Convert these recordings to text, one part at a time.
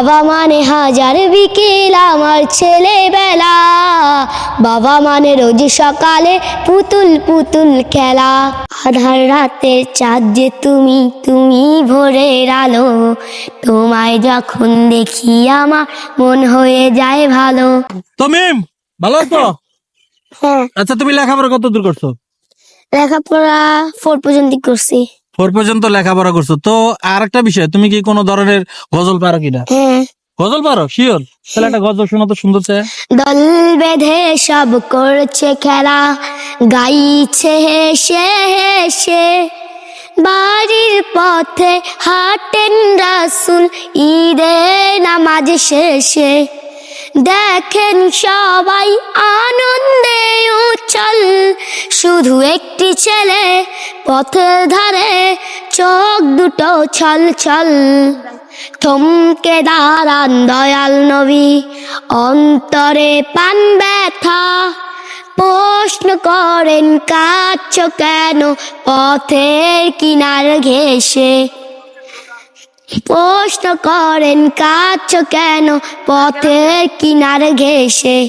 বাবা মানে হাজার বিকেল আমার ছেলেবেলা। বাবা মানে রোজ সকালে পুতুল পুতুল খেলা। আধার রাতে চাঁদ যে তুমি তুমি ভোরের আলো। তোমায় যখন দেখি আমার মন হয়ে যায় ভালো। তমিম ভালো আছো? হ্যাঁ। আচ্ছা তুমি লেখাপড়া কত দূর করছ? লেখাপড়া ফোর পর্যন্ত করছি। ফোর পর্যন্ত লেখাপড়া করছ। তো আর একটা বিষয় তুমি কি কোনো ধরনের গজল পারো কিনা? হ্যাঁ। গজল পারো? শিওর? তাহলে একটা গজল শোনা তো সুন্দর চায় দল বেঁধে সব করছে খেলা গাইছে হেসে হেসে। বাড়ির পথে হাঁটেন রাসুল ঈদে নামাজ শেষে। দেখেন সবাই আনন্দে উচ্ছল শুধু একটি ছেলে পথের ধারে চোখ দুটো ছল ছল। থমকে দাঁড়ান দয়াল নবী, অন্তরে পান ব্যথা। প্রশ্ন করেন কাছ কেন? পথের কিনার ঘেসে প্রশ্ন করেন কাছ কেন? পথের কিনার ঘেসে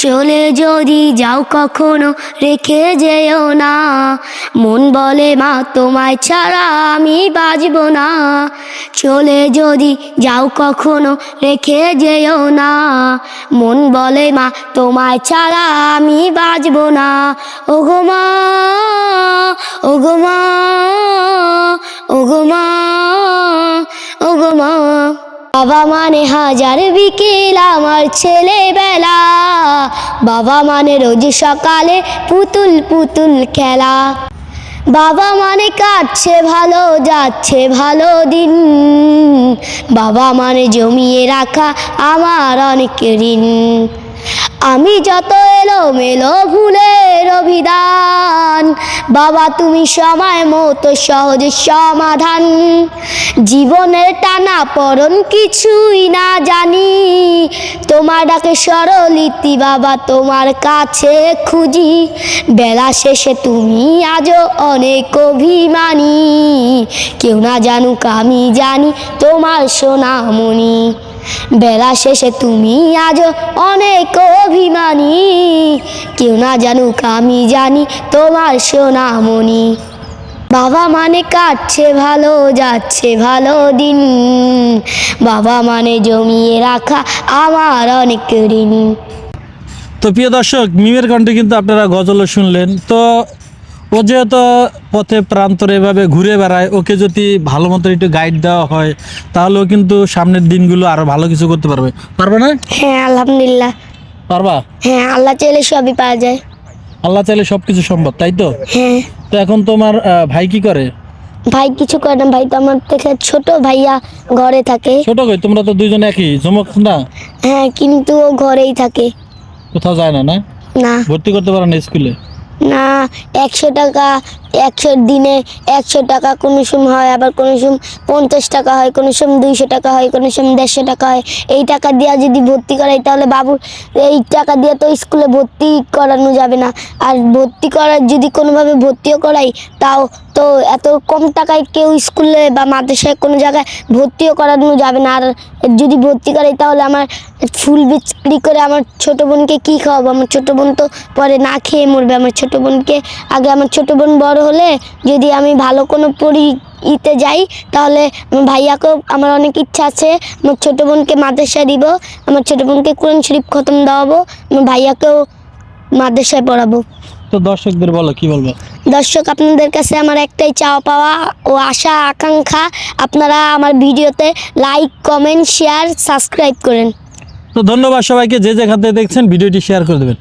চলে যদি যাও কখনো, রেখে যেও না। মন বলে, মা, তোমায় ছাড়া আমি বাজব না। চলে যদি যাও কখনো, রেখে যেও না। মন বলে, মা, তোমায় ছাড়া আমি বাজব না। ওগো মা ওগো মা ওগো মা। বাবা মানে হাজার বিকেল আমার ছেলেবেলা। বাবা মানে রোজ সকালে পুতুল পুতুল খেলা। বাবা মানে কাটছে ভালো, যাচ্ছে ভালো দিন। বাবা মানে জমিয়ে রাখা আমার অনেক ঋণ। আমি যত এলো মেলো ভুলের অভিধান বাবা, তুমি সময় মতো সহজ সমাধান। জীবনের টানা পরন কিছুই না জানি। তোমার ডাকে সরলিতি বাবা, তোমার কাছে খুঁজি। বেলা শেষে তুমি আজও অনেক অভিমানী। কেউ না জানুক আমি জানি তোমার সোনামণি। বেলা শেষে তুমি আজও অনেক অভিমানী। কেউ না জানুক আমি জানি তোমার সোনামণি। বাবা মানে কাটছে ভালো, যাচ্ছে ভালো দিন। বাবা মানে জমিয়ে রাখা আমার অনেক ঋণ। তো প্রিয় দর্শক, মিমের কণ্ঠে কিন্তু আপনারা গজল শুনলেন। তো ও যেহেতু পথে প্রান্তরে এভাবে ঘুরে বেড়ায়। ওকে যদি ভালো মতো একটু গাইড দেওয়া হয় তাহলেও কিন্তু সামনের দিনগুলো আরও ভালো কিছু করতে পারবে। পারবে না? হ্যাঁ আলহামদুলিল্লাহ। পারবা? হ্যাঁ আল্লাহ চাইলে সবই পাওয়া যায়। আল্লাহ চাইলে সবকিছু সম্ভব তাই তো? হ্যাঁ। তো এখন তোমার ভাই কি করে? ভাই কিছু করে না ভাই তো আমার থেকে ছোট ভাইয়া ঘরে থাকে। ছোট কই? তোমরা তো দুইজন একই জমক না? হ্যাঁ কিন্তু ও ঘরেই থাকে। কোথাও যায় না না? না। ভর্তি করতে পারো না স্কুলে? না, একশো টাকা, একশো দিনে একশো টাকা কোনো সময় হয়, আবার কোনো সময় পঞ্চাশ টাকা হয়, কোনো সময় দুইশো টাকা হয়, কোনো সময় দেড়শো টাকা হয়। এই টাকা দিয়ে যদি ভর্তি করাই, তাহলে বাবুর এই টাকা দিয়ে তো স্কুলে ভর্তি করানো যাবে না। আর ভর্তি করার যদি কোনোভাবে ভর্তিও করাই, তাও তো এত কম টাকায় কেউ স্কুলে বা মাদ্রাসায় কোনো জায়গায় ভর্তিও করানো যাবে না। আর যদি ভর্তি করাই, তাহলে আমার ফুল বিক্রি করে আমার ছোট বোনকে কী খাওয়াবো? আমার ছোট বোন তো পরে না খেয়ে মরবে, আমার ছোট বোনকে আগে আমার ছোট বোন বড় হলে যদি আমি ভালো কোনো পরি ইতে যাই তাহলে আমার ভাইয়াকেও আমার অনেক ইচ্ছা আছে আমার ছোট বোনকে মাদ্রাসায় দিব আমার ছোট বোনকে কোরআন শরীফ খতম দেওয়াবো আমার ভাইয়াকেও মাদ্রাসায় পড়াবো। তো দর্শকদের বলো কি বলব? দর্শক আপনাদের কাছে আমার একটাই চাওয়া পাওয়া ও আশা আকাঙ্ক্ষা আপনারা আমার ভিডিওতে লাইক কমেন্ট শেয়ার সাবস্ক্রাইব করেন। তো ধন্যবাদ সবাইকে যে যেখান থেকে দেখছেন ভিডিওটি শেয়ার করে দেবেন।